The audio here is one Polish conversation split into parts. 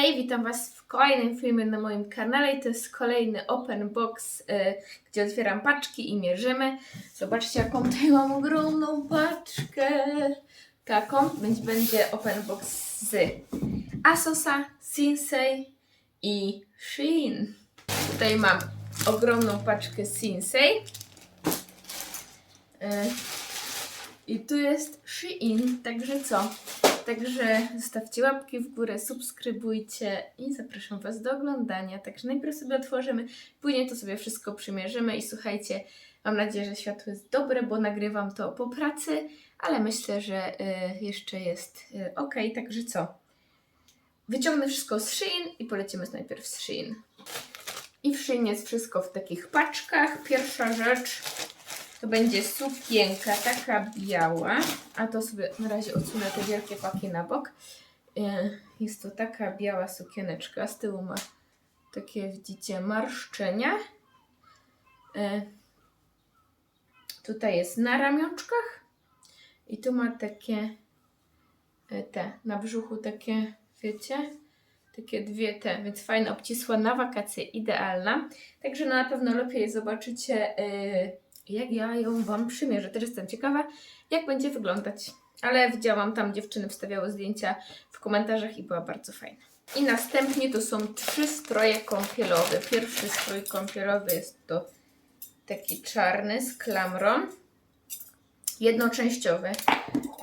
Hej, witam Was w kolejnym filmie na moim kanale i to jest kolejny open box, y, gdzie otwieram paczki i mierzymy. Zobaczcie jaką tutaj mam ogromną paczkę. Taką, będzie, będzie open box z Asosa, Sinsei i Shein. Tutaj mam ogromną paczkę Sinsei. Y, I tu jest Shein, także co? Także zostawcie łapki w górę, subskrybujcie i zapraszam Was do oglądania. Także najpierw sobie otworzymy, później to sobie wszystko przymierzymy i słuchajcie, mam nadzieję, że światło jest dobre, bo nagrywam to po pracy, ale myślę, że y, jeszcze jest y, ok. Także co? Wyciągnę wszystko z Shein i polecimy najpierw z Shein. I w Shein jest wszystko w takich paczkach. Pierwsza rzecz to będzie sukienka taka biała, a to sobie na razie odsunę te wielkie paki na bok. E, Jest to taka biała sukieneczka, z tyłu ma takie, widzicie, marszczenia. E, Tutaj jest na ramionczkach i tu ma takie e, te, na brzuchu takie, wiecie, takie dwie te, więc fajna, obcisła na wakacje, idealna. Także no, na pewno lepiej zobaczycie, e, jak ja ją Wam przymierzę. Też jestem ciekawa, jak będzie wyglądać. Ale widziałam tam, dziewczyny wstawiały zdjęcia w komentarzach i była bardzo fajna. I następnie to są trzy stroje kąpielowe. Pierwszy strój kąpielowy jest to taki czarny z klamrą. Jednoczęściowy.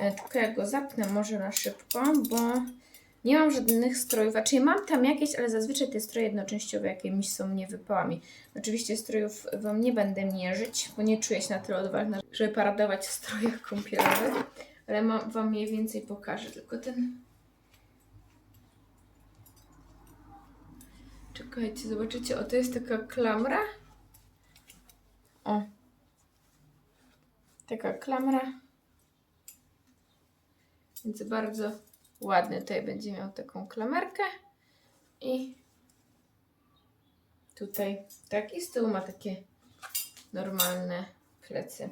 E, Tylko ja go zapnę może na szybko, bo nie mam żadnych strojów, znaczy mam tam jakieś, ale zazwyczaj te stroje jednoczęściowe jakimiś są niewypałami. Oczywiście strojów Wam nie będę mierzyć, bo nie czuję się na tyle odważna, żeby paradować w strojach kąpielowych, ale mam, Wam mniej więcej pokażę, tylko ten... Czekajcie, zobaczycie, o to jest taka klamra. O. Taka klamra. Więc bardzo ładny tutaj będzie miał taką klamerkę i tutaj taki z tyłu ma takie normalne plecy.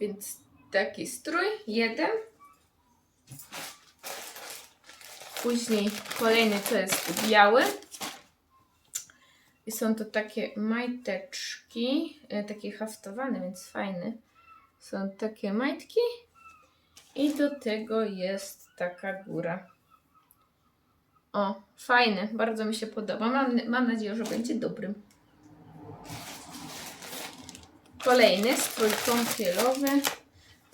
Więc taki strój, jeden. Później kolejny to jest biały. I są to takie majteczki, e, takie haftowane, więc fajny. Są takie majtki i do tego jest taka góra. O, fajny, bardzo mi się podoba. Mam, mam nadzieję, że będzie dobrym. Kolejny strój kąpielowy.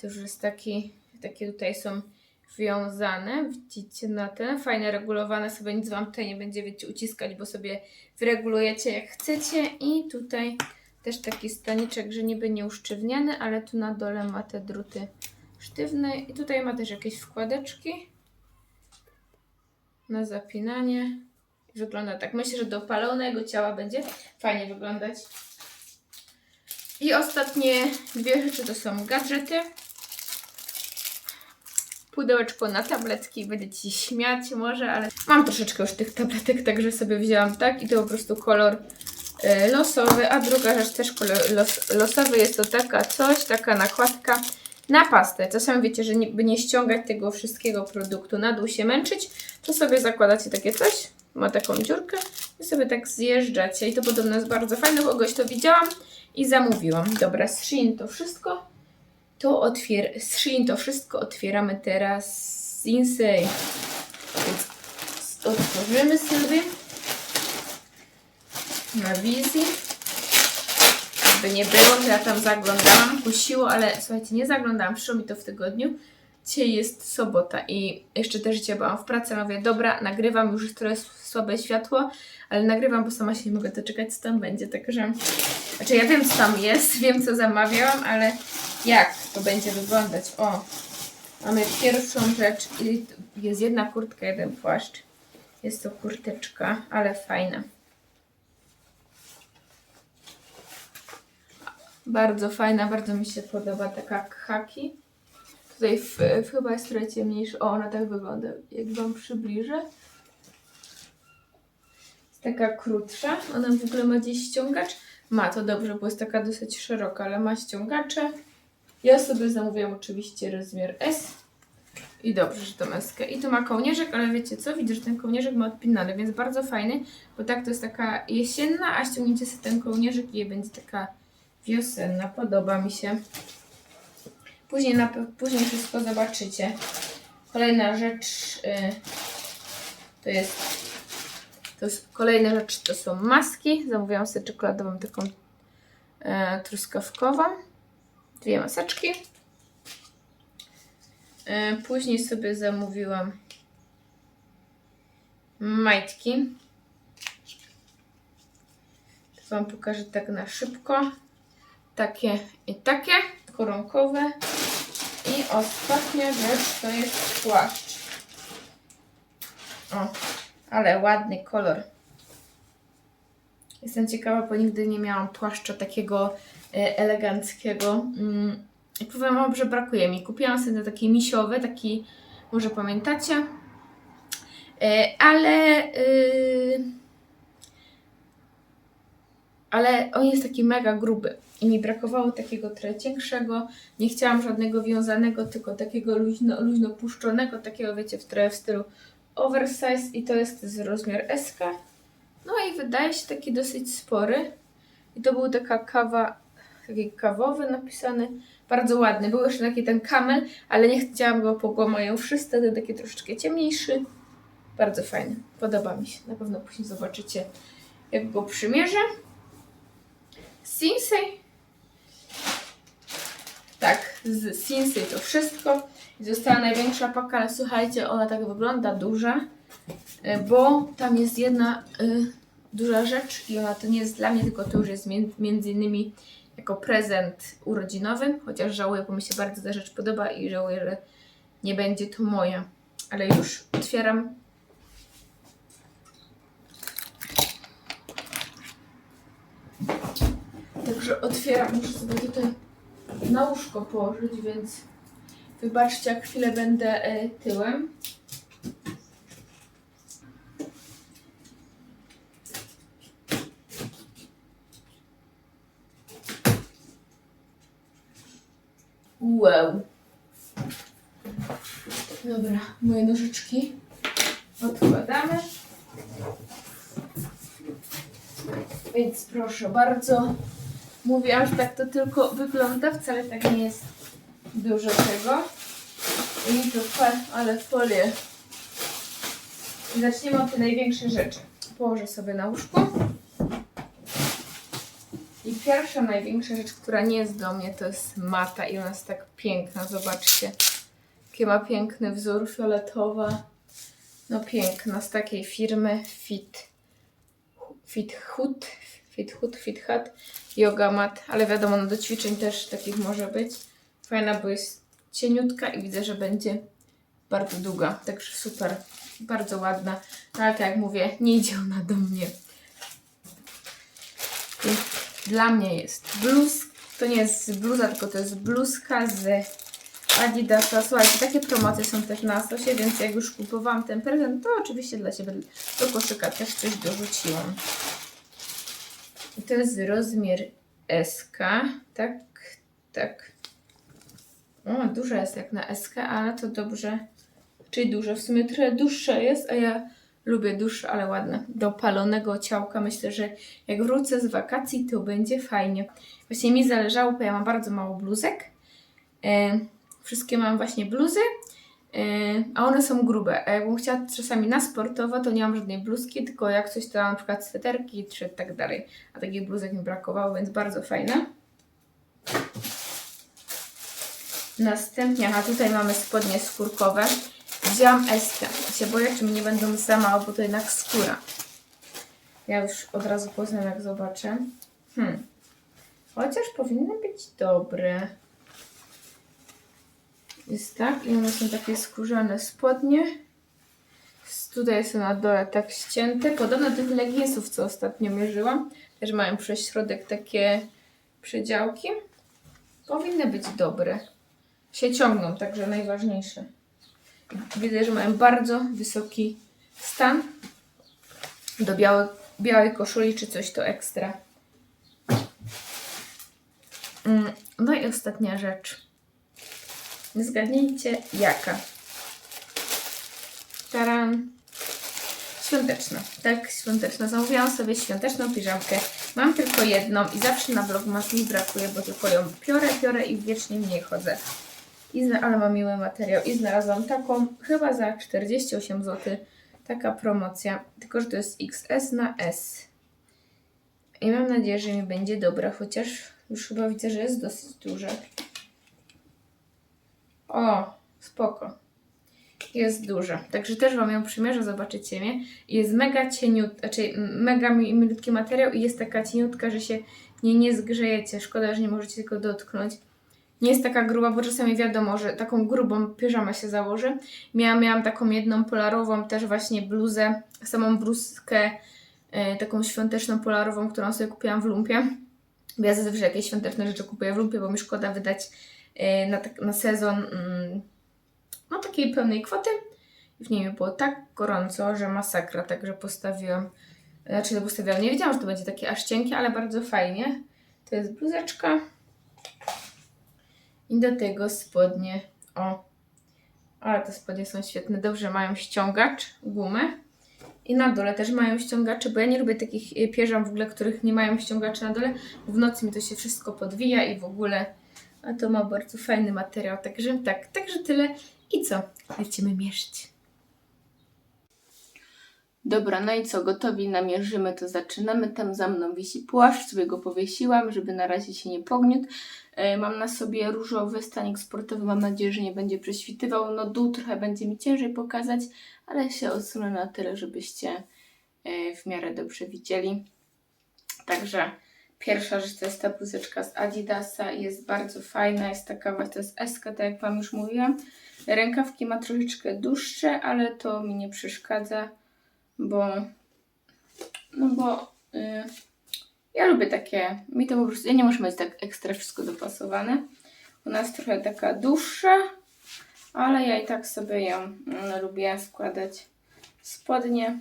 To już jest taki, takie tutaj są wiązane. Widzicie na ten. Fajne, regulowane sobie. Nic Wam tutaj nie będzie, wiecie, uciskać, bo sobie wyregulujecie jak chcecie. I tutaj też taki staniczek, że niby nie usztywniany, ale tu na dole ma te druty sztywne. I tutaj ma też jakieś wkładeczki na zapinanie. Wygląda tak. Myślę, że do palonego ciała będzie fajnie wyglądać. I ostatnie dwie rzeczy to są gadżety. Pudełeczko na tabletki. Będziecie się śmiać może, ale mam troszeczkę już tych tabletek, także sobie wzięłam tak. I to po prostu kolor e, losowy. A druga rzecz też kolor los, losowy. Jest to taka coś, taka nakładka na pastę. Czasami wiecie, że nie, by nie ściągać tego wszystkiego produktu na dół się męczyć, to sobie zakładacie takie coś, ma taką dziurkę i sobie tak zjeżdżacie. I to podobno jest bardzo fajne, kogoś to widziałam i zamówiłam. Dobra, z Shein to wszystko. To otwier z Shein to wszystko otwieramy teraz z. Więc otworzymy sobie na wizji. Żeby nie było, ja tam zaglądałam, kusiło, ale słuchajcie, nie zaglądałam, przyszło mi to w tygodniu. Dzisiaj jest sobota i jeszcze też dzisiaj byłam w pracy, mówię, dobra, nagrywam, już jest trochę słabe światło, ale nagrywam, bo sama się nie mogę doczekać, co tam będzie, także... Znaczy ja wiem, co tam jest, wiem, co zamawiałam, ale jak to będzie wyglądać? O, mamy pierwszą rzecz jest jedna kurtka, jeden płaszcz. Jest to kurteczka, ale fajna. Bardzo fajna, bardzo mi się podoba taka khaki. Tutaj w, w chyba jest trochę ciemniejsza. O, ona tak wygląda, jak Wam przybliżę. Jest taka krótsza. Ona w ogóle ma gdzieś ściągacz. Ma to dobrze, bo jest taka dosyć szeroka, ale ma ściągacze. Ja sobie zamówiłam oczywiście rozmiar S. I dobrze, że to meskę. I tu ma kołnierzyk, ale wiecie co? Widzę, że ten kołnierzyk ma odpinany, więc bardzo fajny, bo tak to jest taka jesienna, a ściągnięcie sobie ten kołnierzyk i będzie taka wiosenna. Podoba mi się. Później, na, później wszystko zobaczycie. Kolejna rzecz y, to jest, to jest kolejna rzecz to są maski. Zamówiłam sobie czekoladową taką e, truskawkową. Dwie maseczki. E, Później sobie zamówiłam majtki. To Wam pokażę tak na szybko. Takie i takie, koronkowe. I ostatnia rzecz to jest płaszcz. O, ale ładny kolor. Jestem ciekawa, bo nigdy nie miałam płaszcza takiego e, eleganckiego. Mm, I powiem Wam, że brakuje mi. Kupiłam sobie taki misiowy, taki, może pamiętacie, E, ale, y, ale on jest taki mega gruby i mi brakowało takiego trochę cięższego. Nie chciałam żadnego wiązanego, tylko takiego luźno, luźno puszczonego, takiego wiecie, w trochę w stylu oversize i to jest z rozmiar SK. No i wydaje się taki dosyć spory. I to był taka kawa, taki kawowy napisany, bardzo ładny. Był jeszcze taki ten kamel, ale nie chciałam go pogłamająwszy, ten taki troszeczkę ciemniejszy. Bardzo fajny, podoba mi się. Na pewno później zobaczycie, jak go przymierzę. Sinsei. Tak, z Sinsei to wszystko. Została największa paka, ale słuchajcie, ona tak wygląda duża, y, bo tam jest jedna y, duża rzecz i ona to nie jest dla mnie, tylko to już jest mię- między innymi jako prezent urodzinowy, chociaż żałuję, bo mi się bardzo ta rzecz podoba i żałuję, że nie będzie to moja. Ale już otwieram. Także otwieram, muszę sobie tutaj na łóżko położyć, więc wybaczcie, jak chwilę będę e, tyłem. Wow. Dobra, moje nożyczki odkładamy. Więc proszę bardzo. Mówiłam, że tak to tylko wygląda, wcale tak nie jest dużo tego. I fa- ale folię. I Zaczniemy od tej największej rzeczy. Położę sobie na łóżku. I pierwsza największa rzecz, która nie jest do mnie, to jest mata i ona jest tak piękna, zobaczcie. Jaki ma piękny wzór, fioletowa. No piękna, z takiej firmy Fit. Fit Hut, Fit Hut, Fit Hut, Yoga Mat, ale wiadomo, no do ćwiczeń też takich może być. Fajna, bo jest cieniutka i widzę, że będzie bardzo długa, także super, bardzo ładna. No ale tak jak mówię, nie idzie ona do mnie. I dla mnie jest bluz, to nie jest bluza, tylko to jest bluzka z Adidasa. Słuchajcie, takie promocje są też na stosie, więc jak już kupowałam ten prezent, to oczywiście dla siebie do koszyka też coś dorzuciłam. I to jest rozmiar SK, tak, tak. O, duża jest jak na SK, ale to dobrze. Czyli duże, w sumie trochę dłuższa jest, a ja lubię dłuższe, ale ładne. Do palonego ciałka myślę, że jak wrócę z wakacji, to będzie fajnie. Właśnie mi zależało, bo ja mam bardzo mało bluzek. E, wszystkie mam właśnie bluzy, a one są grube. A jakbym chciała czasami na sportowo, to nie mam żadnej bluzki, tylko jak coś to na przykład sweterki czy tak dalej. A takich bluzek mi brakowało, więc bardzo fajne. Następnie, a tutaj mamy spodnie skórkowe. Wzięłam Eskę. Się boję, czy mi nie będą za mało, bo to jednak skóra. Ja już od razu poznam, jak zobaczę. Hmm. Chociaż powinny być dobre. Jest tak i one są takie skórzane spodnie. Tutaj są na dole tak ścięte. Podobno tych leginsów, co ostatnio mierzyłam, też mają przez środek takie przedziałki. Powinny być dobre. Się ciągną, także najważniejsze. Widzę, że mają bardzo wysoki stan. Do białej, białej koszuli czy coś to ekstra. Mm, No i ostatnia rzecz. Zgadnijcie jaka. Taran. Świąteczna. Tak, świąteczna. Zamówiłam sobie świąteczną piżamkę. Mam tylko jedną i zawsze na vlogmas mi brakuje, bo tylko ją piorę, piorę i wiecznie w niej chodzę. I zna, ale ma miły materiał. I znalazłam taką, chyba za 48 zł. Taka promocja. Tylko, że to jest XS na S. I mam nadzieję, że mi będzie dobra, chociaż już chyba widzę, że jest dosyć duże. O, spoko. Jest duża. Także też Wam ją przymierzę, zobaczycie mnie. Jest mega cieniut, znaczy mega mi- milutki materiał i jest taka cieniutka, że się nie, nie zgrzejecie. Szkoda, że nie możecie tylko dotknąć. Nie jest taka gruba, bo czasami wiadomo, że taką grubą piżamę się założy. Miałam, miałam taką jedną polarową, też właśnie bluzę, samą bluzkę, e, taką świąteczną polarową, którą sobie kupiłam w lumpie. Ja zazwyczaj jakieś świąteczne rzeczy kupuję w lumpie, bo mi szkoda wydać na, tak, na sezon mm, no takiej pełnej kwoty. W niej było tak gorąco, że masakra, także postawiłam, znaczy postawiłam, nie wiedziałam, że to będzie takie aż cienkie, ale bardzo fajnie. To jest bluzeczka. I do tego spodnie, o, ale te spodnie są świetne, dobrze mają ściągacz, gumę. I na dole też mają ściągacze, bo ja nie lubię takich y, pierzam w ogóle, których nie mają ściągaczy na dole. W nocy mi to się wszystko podwija i w ogóle, a to ma bardzo fajny materiał, także tak, także tyle. I co? Lecimy mierzyć. Dobra, no i co, gotowi namierzymy, to zaczynamy. Tam za mną wisi płaszcz, sobie go powiesiłam, żeby na razie się nie pogniótł. E, Mam na sobie różowy stanik sportowy, mam nadzieję, że nie będzie prześwitywał. No dół trochę będzie mi ciężej pokazać, ale się odsunę na tyle, żebyście e, w miarę dobrze widzieli. Także pierwsza rzecz to jest ta bluzeczka z Adidasa, jest bardzo fajna, jest taka to jest S, tak jak Wam już mówiłam. Rękawki ma troszeczkę dłuższe, ale to mi nie przeszkadza, bo no bo y, ja lubię takie, mi to po prostu, ja nie muszę mieć tak ekstra wszystko dopasowane. U nas trochę taka dłuższa, ale ja i tak sobie ją mm, lubię składać spodnie.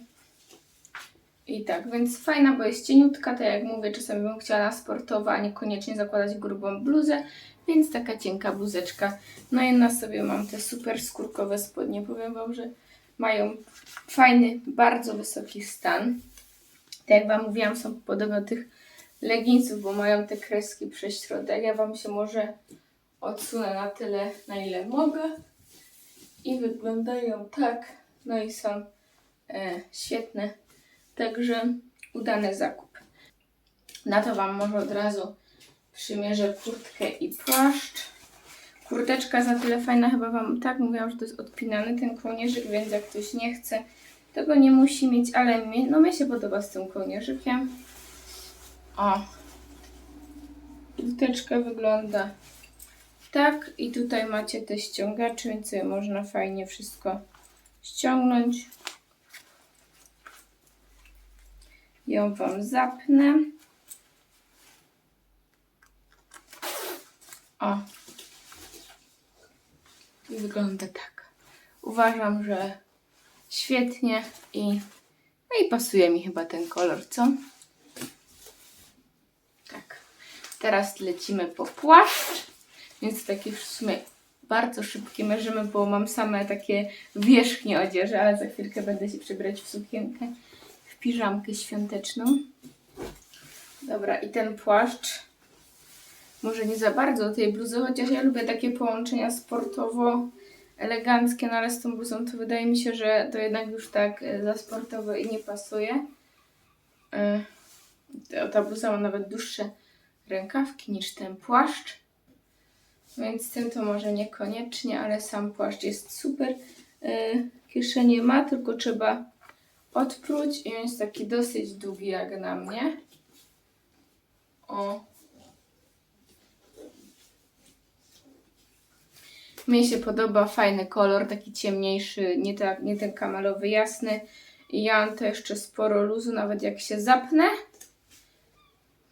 I tak, więc fajna, bo jest cieniutka, tak jak mówię, czasami bym chciała na sportowo, a niekoniecznie zakładać grubą bluzę, więc taka cienka bluzeczka. No i na sobie mam te super skórkowe spodnie, powiem Wam, że mają fajny, bardzo wysoki stan. Tak jak Wam mówiłam, są podobne do tych leginsów, bo mają te kreski przez środek. Ja Wam się może odsunę na tyle, na ile mogę. I wyglądają tak. No i są e, świetne. Także udany zakup. Na to Wam może od razu przymierzę kurtkę i płaszcz. Kurteczka na tyle fajna, chyba Wam tak mówiłam, że to jest odpinany ten kołnierzyk, więc jak ktoś nie chce, to go nie musi mieć, ale mi, no mi się podoba z tym kołnierzykiem. O. Kurteczka wygląda tak i tutaj macie te ściągacze, więc sobie można fajnie wszystko ściągnąć. Ją Wam zapnę. O. I wygląda tak. Uważam, że świetnie i no i pasuje mi chyba ten kolor, co? Tak. Teraz lecimy po płaszcz. Więc taki w sumie bardzo szybkie mierzymy, bo mam same takie wierzchnie odzieży, ale za chwilkę będę się przebrać w sukienkę, piżamkę świąteczną. Dobra, i ten płaszcz może nie za bardzo do tej bluzy, chociaż ja lubię takie połączenia sportowo eleganckie, no ale z tą bluzą to wydaje mi się, że to jednak już tak e, za sportowo i nie pasuje. E, ta- bluza ma nawet dłuższe rękawki niż ten płaszcz. Więc tym to może niekoniecznie, ale sam płaszcz jest super. Yy, kieszenie ma, tylko trzeba odpróć i on jest taki dosyć długi jak na mnie. O. Mnie się podoba, fajny kolor, taki ciemniejszy, nie, tak, nie ten kamalowy jasny. I ja mam to jeszcze sporo luzu, nawet jak się zapnę.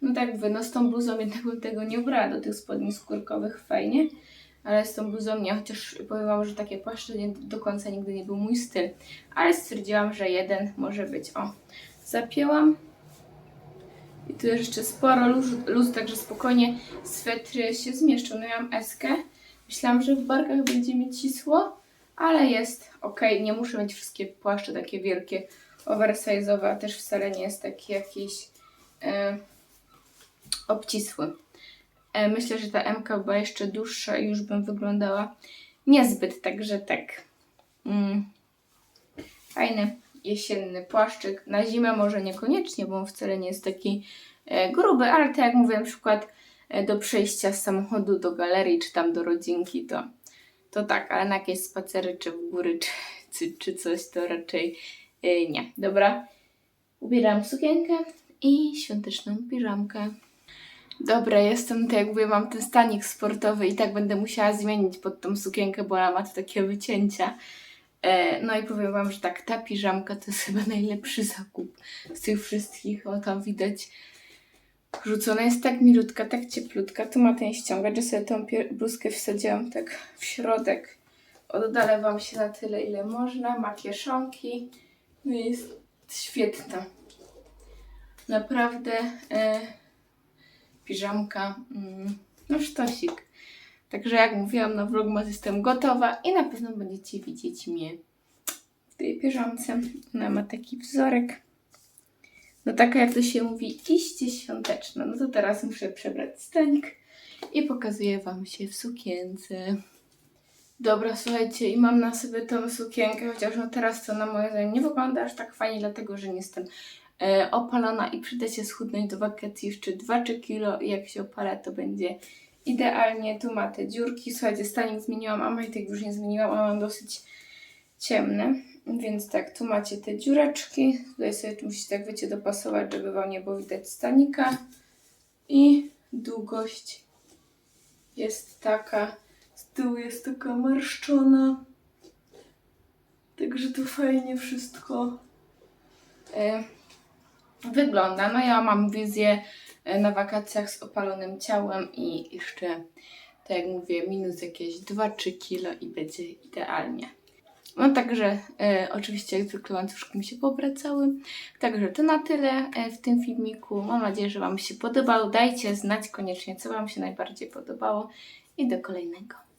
No tak no z tą bluzą jednak bym tego nie ubrała do tych spodni skórkowych, fajnie. Ale z tą bluzą nie, chociaż powiem wam, że takie płaszcze nie, do końca nigdy nie był mój styl. Ale stwierdziłam, że jeden może być. O, zapięłam. I tu jeszcze sporo luzu, luzu także spokojnie swetry się zmieszczą. No ja mam eskę. Myślałam, że w barkach będzie mi cisło, ale jest ok. Nie muszę mieć wszystkie płaszcze takie wielkie, oversize'owe, a też wcale nie jest taki jakiś e, obcisły. E, myślę, że ta MK była jeszcze dłuższa i już bym wyglądała niezbyt, także tak. Mm. Fajny jesienny płaszczyk. Na zimę może niekoniecznie, bo on wcale nie jest taki e, gruby, ale tak jak mówię, na przykład e, do przejścia z samochodu do galerii, czy tam do rodzinki, to, to tak, ale na jakieś spacery, czy w góry, czy, czy, czy coś, to raczej nie. Dobra, ubieram sukienkę i świąteczną piżamkę. Dobra, jestem, tak jak mówię, mam ten stanik sportowy i tak będę musiała zmienić pod tą sukienkę, bo ona ma tu takie wycięcia. E, no i powiem Wam, że tak, ta piżamka to jest chyba najlepszy zakup z tych wszystkich. O, tam widać rzucona jest tak milutka, tak cieplutka. Tu ma ten ściągacz, że sobie tą bluzkę wsadziłam tak w środek. Oddalę Wam się na tyle, ile można. Ma kieszonki. No jest świetna. Naprawdę e, piżamka, mm, no sztosik. Także jak mówiłam na vlogmas jestem gotowa i na pewno będziecie widzieć mnie w tej piżamce. Ona ma taki wzorek. No taka jak to się mówi, iście świąteczna. No to teraz muszę przebrać stanik i pokazuję Wam się w sukience. Dobra, słuchajcie, i mam na sobie tą sukienkę, chociaż no teraz to na moje zdanie nie wygląda aż tak fajnie, dlatego że nie jestem opalona i przyda się schudnąć do wakacji jeszcze 2-3 kilo. Jak się opala to będzie idealnie. Tu ma te dziurki, słuchajcie, stanik zmieniłam, a majtek już nie zmieniłam, a mam dosyć ciemne, więc tak, tu macie te dziureczki, tutaj sobie musicie tak wiecie dopasować, żeby Wam nie było widać stanika. I długość jest taka, z tyłu jest taka marszczona, także tu fajnie wszystko. E, wygląda. No ja mam wizję e, na wakacjach z opalonym ciałem i jeszcze, tak jak mówię, minus jakieś 2-3 kilo i będzie idealnie. No także e, oczywiście jak zwykle łańcuszki mi się powracały. Także to na tyle e, w tym filmiku. Mam nadzieję, że Wam się podobał. Dajcie znać koniecznie, co Wam się najbardziej podobało i do kolejnego.